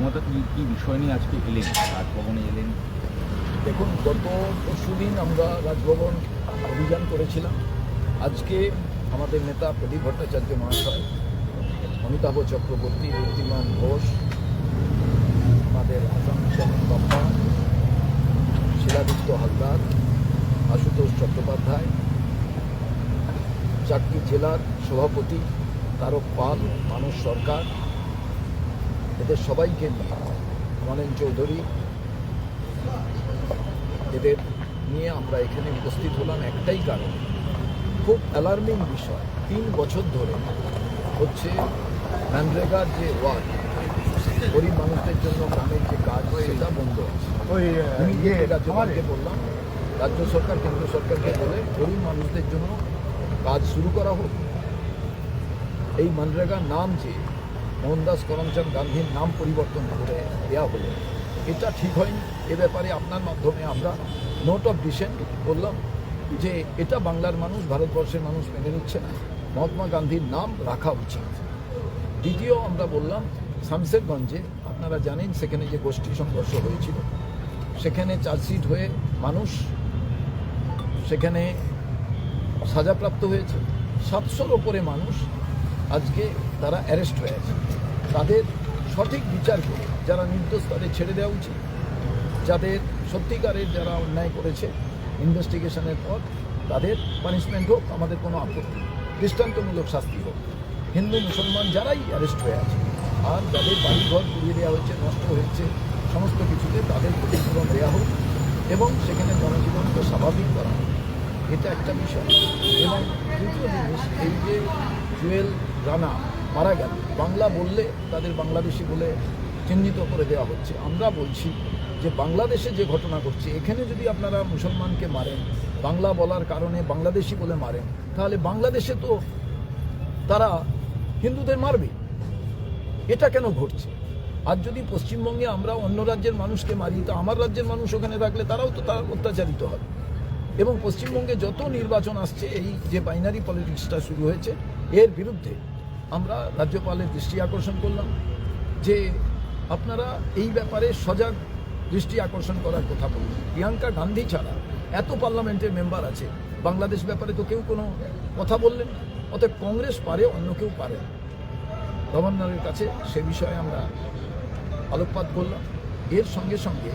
মমতা, কি কি বিষয় নিয়ে আজকে এলেন? রাজভবনে এলেন? দেখুন, গত পরশুদিন আমরা রাজভবন অভিযান করেছিলাম। আজকে আমাদের নেতা প্রদীপ ভট্টাচার্য মহাশয়, অমিতাভ চক্রবর্তী ঋদ্ধিমান ঘোষ, আমাদের আসাম চেয়ারম্যান বাপ্পা, শিলাদিত্য হালদার, আশুতোষ চট্টোপাধ্যায়, চারটি জেলার সভাপতি, তারক পাল মানুষ সরকার এদের সবাইকে নিয়ে মনেন চৌধুরী এদের নিয়ে আমরা এখানে উপস্থিত হলাম একটাই কারণ। খুব অ্যালার্মিং বিষয় তিন বছর ধরে হচ্ছে ম্যানরেগার যে ওয়ার্ক গরিব মানুষদের জন্য গ্রামের যে কাজ সেটা বন্ধ আছে। ইয়ে রাজ্যপালকে বললাম রাজ্য সরকার কেন্দ্র সরকারকে বলে গরিব মানুষদের জন্য কাজ শুরু করা হোক। এই মনরেগার নাম যে মোহনদাস করমচাঁদ গান্ধীর নাম পরিবর্তন করে দেওয়া হলো। এটা ঠিক হয়নি। এ ব্যাপারে আপনার মাধ্যমে আমরা নোট অফ ডিসেন্ট বললাম যে এটা বাংলার মানুষ, ভারতবর্ষের মানুষ মেনে নিচ্ছে না। মহাত্মা গান্ধীর নাম রাখা উচিত। দ্বিতীয় আমরা বললাম শামশেরগঞ্জে, আপনারা জানেন সেখানে যে গোষ্ঠী সংঘর্ষ হয়েছিল, সেখানে চার্জশিট হয়ে মানুষ সেখানে সাজাপ্রাপ্ত হয়েছে। সাতশোর ওপরে মানুষ আজকে তারা অ্যারেস্ট হয়ে আছে তাদের সঠিক বিচার করে যারা নির্দোষ তাদের ছেড়ে দেওয়া উচিত, যাদের সত্যিকারের যারা অন্যায় করেছে ইনভেস্টিগেশনের পর তাদের পানিশমেন্ট হোক, আমাদের কোনো আপত্তি। দৃষ্টান্তমূলক শাস্তি হোক। হিন্দু, মুসলমান যারাই অ্যারেস্ট হয়ে আছে, আর যাদের বাড়িঘর পুড়িয়ে দেওয়া হয়েছে, নষ্ট হয়েছে, সমস্ত কিছুতে তাদের ক্ষতিপূরণ দেওয়া হোক এবং সেখানে জনজীবনকে স্বাভাবিক করা হোক। এটা একটা বিষয়। এবং তৃতীয় জিনিস, এই যে জুয়েল রানা মারা গেল। বাংলা বললে তাদের বাংলাদেশি বলে চিহ্নিত করে দেওয়া হচ্ছে। আমরা বলছি যে বাংলাদেশে যে ঘটনা ঘটছে, এখানে যদি আপনারা মুসলমানকে মারেন, বাংলা বলার কারণে বাংলাদেশি বলে মারেন, তাহলে বাংলাদেশে তো তারা হিন্দুদের মারবে। এটা কেন ঘটছে? আর যদি পশ্চিমবঙ্গে আমরা অন্য রাজ্যের মানুষকে মারি, তো আমার রাজ্যের মানুষ ওখানে থাকলে তারাও তো তার অত্যাচারিত হবে। এবং পশ্চিমবঙ্গে যত নির্বাচন আসছে, এই যে বাইনারি পলিটিক্সটা শুরু হয়েছে, এর বিরুদ্ধে আমরা রাজ্যপালের দৃষ্টি আকর্ষণ করলাম যে আপনারা এই ব্যাপারে সজাগ দৃষ্টি আকর্ষণ করার কথা বলুন প্রিয়াঙ্কা গান্ধী ছাড়া এত পার্লামেন্টের মেম্বার আছে, বাংলাদেশ ব্যাপারে তো কেউ কোনো কথা বললেন অতএব কংগ্রেস পারে, অন্য কেউ পারে গভর্নরের কাছে সে বিষয়ে আমরা আলোকপাত করলাম। এর সঙ্গে সঙ্গে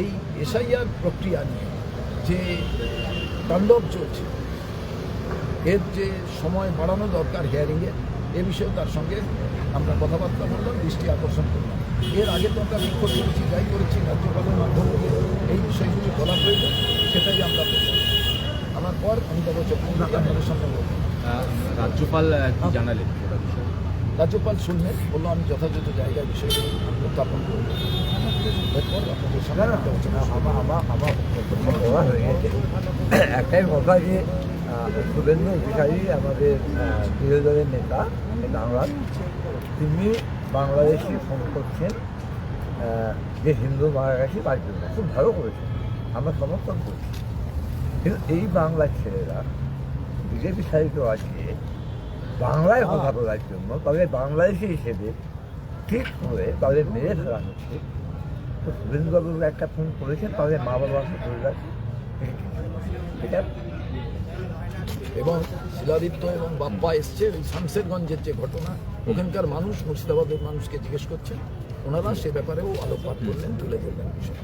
এই এসআইআর প্রক্রিয়া নিয়ে যে তাণ্ডব চলছে, এর যে সময় বাড়ানো দরকার হিয়ারিংয়ে এ বিষয়ে তার সঙ্গে আমরা কথাবার্তা বললাম দৃষ্টি আকর্ষণ করলাম এর আগে তো আমরা বিক্ষোভ করেছি যাই করেছি রাজ্যপালের মাধ্যমে এই বিষয়গুলি বলা প্রয়োজন সেটাই আমরা আমার পর অমিতাভ চক্রবর্তী আপনাদের সামনে বলব রাজ্যপাল জানালেন রাজ্যপাল শুনলেন বলল আমি যথাযথ জায়গায় বিষয়টি উত্থাপন করব এরপর আপনাদের হয়ে একটাই কথা যে শুভেন্দু অধিকারী আমাদের বিরোধী দলের নেতা বাংলার। তিনি বাংলাদেশি ফোন করছেন যে হিন্দু গেছে তার জন্য খুব ভালো করেছেন আমরা সমর্থন করছি। কিন্তু এই বাংলার ছেলেরা বিজেপি সাহিত্য আছে বাংলায় কথা বলার জন্য তাদের বাংলাদেশি হিসেবে ঠিক করে তাদের মেরে ফেলা হচ্ছে। তো সুরেন্দ্রবাবু একটা ফোন করেছেন তাদের মা বাবা বাবাকে পরিবার এটা এবং শিলাদিত্য এবং বাপ্পা এসছে ওই শামশেরগঞ্জের যে ঘটনা, ওখানকার মানুষ, মুর্শিদাবাদের মানুষকে জিজ্ঞেস করছেন। ওনারা সে ব্যাপারেও আলোকপাত করলেন, তুলে ধরলেন বিষয়